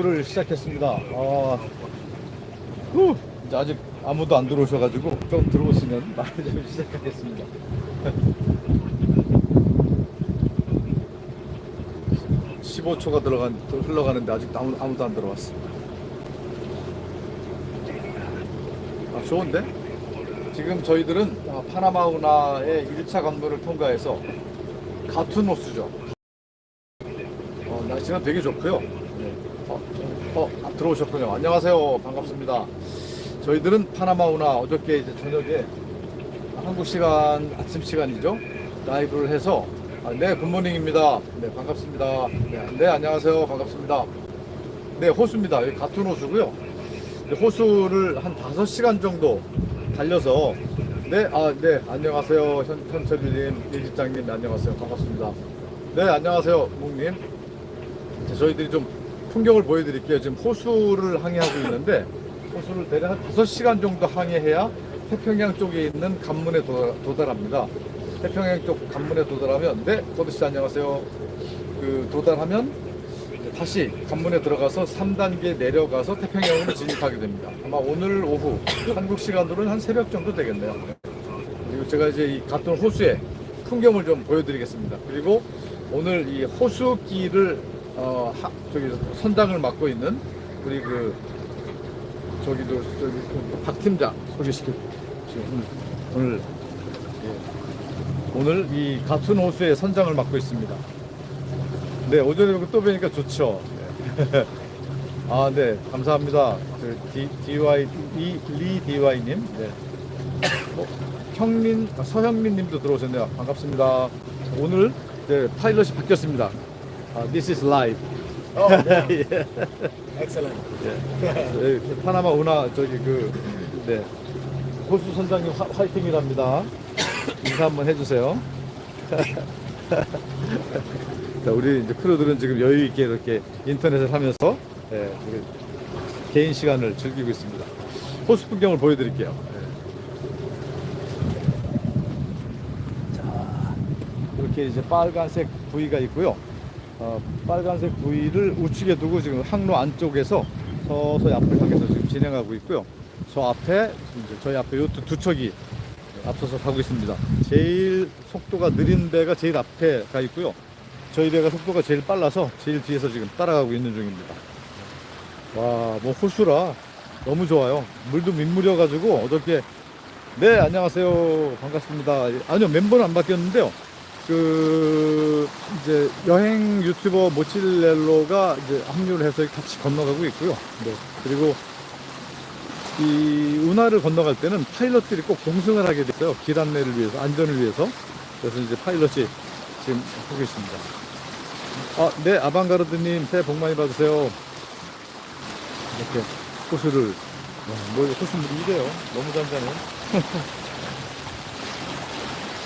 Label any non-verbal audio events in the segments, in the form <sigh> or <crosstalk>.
라이브를 시작했습니다. 아, 후, 이제 아직 아무도 안 들어오셔가지고 좀 들어오시면 라이브 좀 시작하겠습니다. <laughs> (15초가) 들어간 흘러가는데 아직 아무, 아무도 안 들어왔어. 아 좋은데? 지금 저희들은 아, 파나마우나의 1차 관문을 통과해서 가투노스죠. 어, 날씨가 되게 좋고요. 네. 어, 들어오셨군요. 안녕하세요. 반갑습니다. 저희들은 파나마우나 어저께 이제 저녁에 한국 시간 아침 시간이죠. 라이브를 해서 아, 네 굿모닝입니다. 네 반갑습니다. 네, 네, 안녕하세요. 반갑습니다. 네 호수입니다. 여기 같은 호수고요. 네, 호수를 한 5시간 정도 달려서 네, 아, 네, 안녕하세요. 현, 현철님, 일지장님, 네, 안녕하세요. 반갑습니다. 네, 안녕하세요. 묵님. 자, 저희들이 좀 풍경을 보여드릴게요. 지금 호수를 항해하고 있는데 호수를 대략 한 5시간 정도 항해해야 태평양 쪽에 있는 관문에 도, 도달 합니다. 태평양 쪽 관문에 도달하면 네, 고드 씨 안녕하세요. 그 도달하면 다시 관문에 들어가서 3단계 내려가서 태평양으로 진입하게 됩니다. 아마 오늘 오후 한국 시간으로는 한 새벽 정도 되겠네요. 그리고 제가 이제 이 갔던 호수의 풍경을 좀 보여드리겠습니다. 그리고 오늘 이 호수길을 어, 하, 저기 선장을 맡고 있는 우리 그 저기도 저기 그박 팀장 소개시켜 지금 오늘 예, 오늘 이 같은 호수의 선장을 맡고 있습니다. 네 오전에 또 뵈니까 좋죠. 네. <laughs> 아, 네, 감사합니다. 그 D, DY, 이, 리 DY님. 네. 어, 형민, 아, 서형민 님도 들어오셨네요. 반갑습니다. 오늘 네, 파일럿이 바뀌었습니다. 아, this is live. Oh, <laughs> yeah. 예. excellent. 네, 파나마 운하 저기 그, 네. 호수 선장님 화, 화이팅이랍니다. 인사 한번 해주세요. <laughs> 자, 우리 이제 크루들은 지금 여유 있게 이렇게 인터넷을 하면서 예, 개인 시간을 즐기고 있습니다. 호수 풍경을 보여드릴게요. 예. 자, 이렇게 이제 빨간색 부위가 있고요. 어, 빨간색 부위를 우측에 두고 지금 항로 안쪽에서 서서히 앞을 향해서 지금 진행하고 있고요. 저 앞에 저희 앞에 요트 두 척이 앞서서 가고 있습니다. 제일 속도가 느린 배가 제일 앞에 가 있고요. 저희 배가 속도가 제일 빨라서 제일 뒤에서 지금 따라가고 있는 중입니다. 와, 뭐 호수라 너무 좋아요. 물도 민물이어가지고 어저께 네 안녕하세요 반갑습니다. 아니요 멤버는 안 바뀌었는데요. 그 이제 여행 유튜버 모칠렐로가 이제 합류를 해서 같이 건너가고 있고요. 네. 그리고 이 운하를 건너갈 때는 파일럿들이 꼭 동승을 하게 됐어요. 길 안내를 위해서, 안전을 위해서. 그래서 이제 파일럿이 지금 하고 있습니다. 아, 네, 아방가르드님, 새해 복 많이 받으세요. 이렇게 호수를, 와, 뭐, 호수물이 이래요. 너무 잔잔해. <laughs>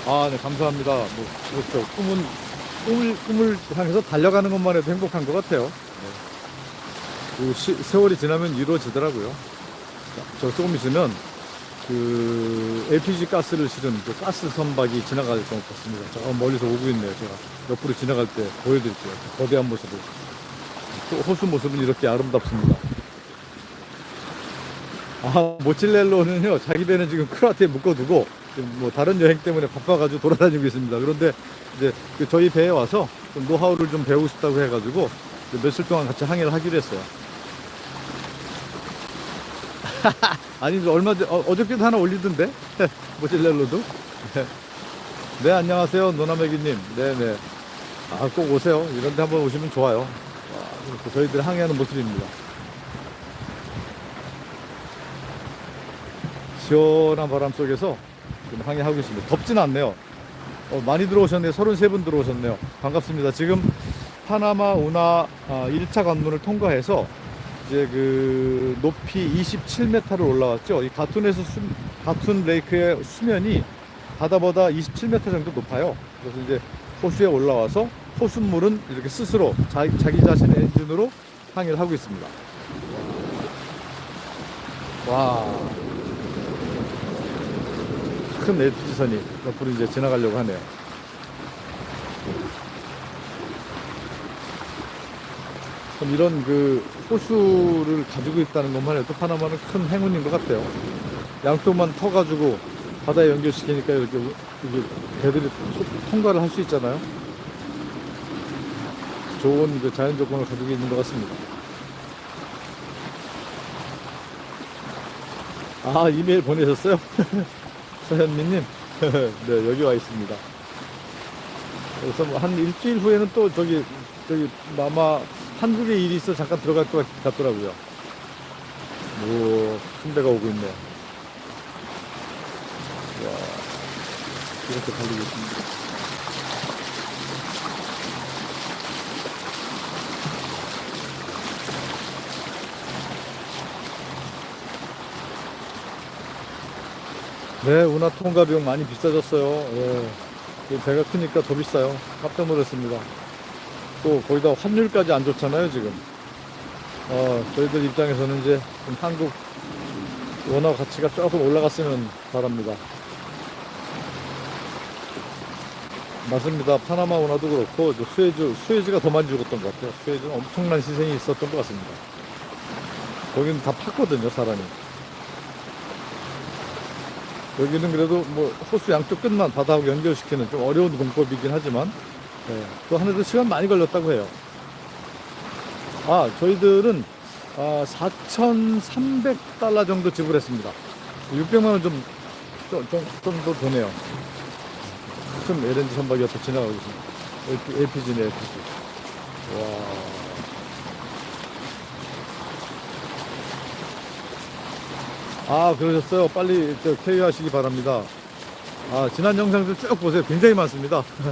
아, 네, 감사합니다. 뭐, 그렇죠. 꿈은, 꿈을, 꿈을 향해서 달려가는 것만 해도 행복한 것 같아요. 네. 그리고 시- 세월이 지나면 이루어지더라고요. 자, 저 조금 있으면 그 LPG 가스를 실은 그 가스 선박이 지나갈 것 같습니다. 저 멀리서 오고 있네요. 제가 옆으로 지나갈 때 보여드릴게요. 거대한 모습을. 또 호수 모습은 이렇게 아름답습니다. 아, 모칠렐로는요, 자기 배는 지금 크라트에 묶어두고, 뭐 다른 여행 때문에 바빠가지고 돌아다니고 있습니다. 그런데 이제 그 저희 배에 와서 좀 노하우를 좀 배우고 싶다고 해가지고 며칠 동안 같이 항해를 하기로 했어요. <laughs> 아니, 얼마 전, 어, 어저께도 하나 올리던데? <laughs> 모칠렐로도? <laughs> 네, 안녕하세요. 노나메기님. 네네. 아, 꼭 오세요. 이런 데 한번 오시면 좋아요. 저희들 항해하는 모습입니다. 시원한 바람 속에서 지금 항해하고 있습니다. 덥진 않네요. 어, 많이 들어오셨네요. 33분 들어오셨네요. 반갑습니다. 지금 파나마 운하 아, 1차 관문을 통과해서 이제 그 높이 27m를 올라왔죠. 이 가툰에서 수, 가툰 레이크의 수면이 바다보다 27m 정도 높아요. 그래서 이제 호수에 올라와서 호수물은 이렇게 스스로 자, 자기 자신의 엔진으로 항해를 하고 있습니다. 와. 큰 LPG선이 옆으로 이제 지나가려고 하네요. 참 이런 그 호수를 가지고 있다는 것만 해도 파나마는 큰 행운인 것 같아요. 양쪽만 터가지고 바다에 연결시키니까 이렇게, 이렇게 배들이 소- 통과를 할 수 있잖아요. 좋은 그 자연 조건을 가지고 있는 것 같습니다. 아, 이메일 보내셨어요? <laughs> 서현미님? <laughs> 네, 여기 와 있습니다. 그래서 뭐 한 일주일 후에는 또 저기, 저기, 아마 한국에 일이 있어 잠깐 들어갈 것 같- 같더라고요. 오, 순대가 오고 있네요. 와, 이렇게 달리고 있습니다. 네, 운하 통과 비용 많이 비싸졌어요. 예. 이 배가 크니까 더 비싸요. 깜짝 놀랐습니다. 또 거기다 환율까지 안 좋잖아요, 지금. 어, 저희들 입장에서는 이제 좀 한국 원화 가치가 조금 올라갔으면 바랍니다. 맞습니다. 파나마 원화도 그렇고 저 수에즈 수에즈가 더 많이 죽었던 것 같아요. 수에즈는 엄청난 희생이 있었던 것 같습니다. 거기는 다 팠거든요, 사람이. 여기는 그래도 뭐 호수 양쪽 끝만 바다하고 연결시키는 좀 어려운 공법이긴 하지만 예, 또 하늘도 시간 많이 걸렸다고 해요. 아, 저희들은 아, 4,300달러 정도 지불했습니다. 600만 원 좀, 좀, 좀, 좀더 되네요. 큰 LNG 선박이 옆에 지나가고 있습니다. LPG네, LPG. 와. 아, 그러셨어요? 빨리 저 쾌유하시기 바랍니다. 아, 지난 영상들 쭉 보세요. 굉장히 많습니다. <laughs>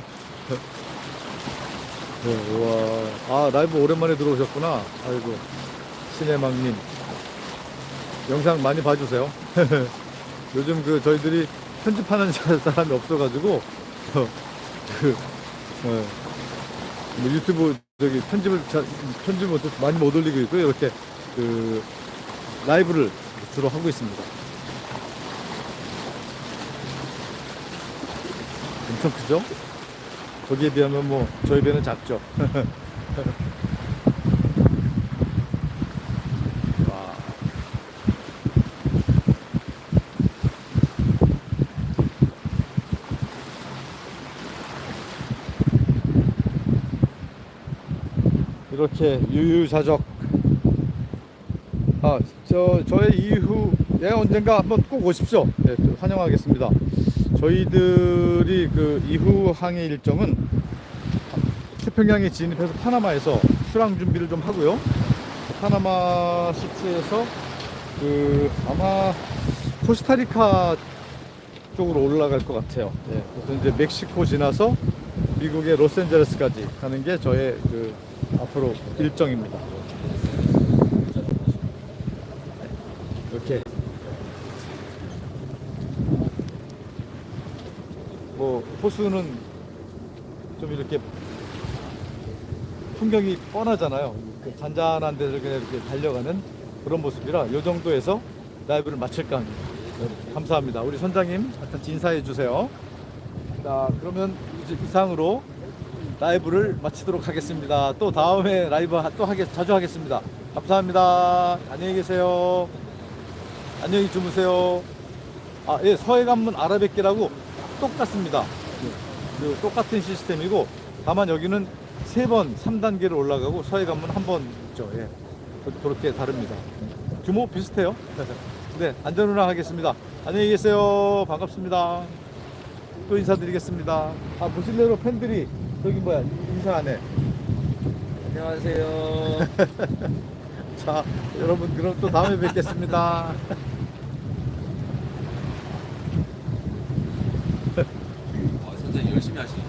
네, 와. 아, 라이브 오랜만에 들어오셨구나. 아이고. 시네망님. 영상 많이 봐주세요. <laughs> 요즘 그 저희들이 편집하는 <laughs> 사람이 없어가지고, 그, 어, 뭐 유튜브 저기 편집을 자, 편집을 또 많이 못 올리고 있고요. 이렇게 그 라이브를 주로 하고 있습니다. 엄청 크죠? 거기에 비하면 뭐 저희 배는 작죠. <laughs> 와. 이렇게 유유자적 아, 저, 저의 이후에 언젠가 한번 꼭 오십시오. 네, 저 환영하겠습니다. 저희들이 그 이후 항해 일정은 태평양에 진입해서 파나마에서 수랑 준비를 좀 하고요. 파나마 시티에서 그 아마 코스타리카 쪽으로 올라갈 것 같아요. 네, 그래서 이제 멕시코 지나서 미국의 로스앤젤레스까지 가는 게 저의 그 앞으로 일정입니다. 이렇게 뭐 호수는 좀 이렇게 풍경이 뻔하잖아요. 그 잔잔한 데를 그냥 이렇게 달려가는 그런 모습이라 이 정도에서 라이브를 마칠까 합니다. 네, 감사합니다. 우리 선장님 같이 인사해 주세요. 자 그러면 이상으로 라이브를 마치도록 하겠습니다. 또 다음에 라이브 하- 또 하겠 자주 하겠습니다. 감사합니다. 안녕히 계세요. 안녕히 주무세요. 아, 예, 서해관문 아라뱃길하고 똑같습니다. 그 똑같은 시스템이고, 다만 여기는 세 번, 3단계를 올라가고 서해관문 한번 있죠. 예. 그- 그렇게 다릅니다. 규모 비슷해요. <laughs> 네, 안전운항 하겠습니다. 안녕히 계세요. 반갑습니다. 또 인사드리겠습니다. 아, 무실레로 팬들이 저기 뭐야, 인사 안 해. 안녕하세요. <laughs> 자, 여러분, 그럼 또 다음에 뵙겠습니다. <laughs> 아, 선생님 열심히 하시네요.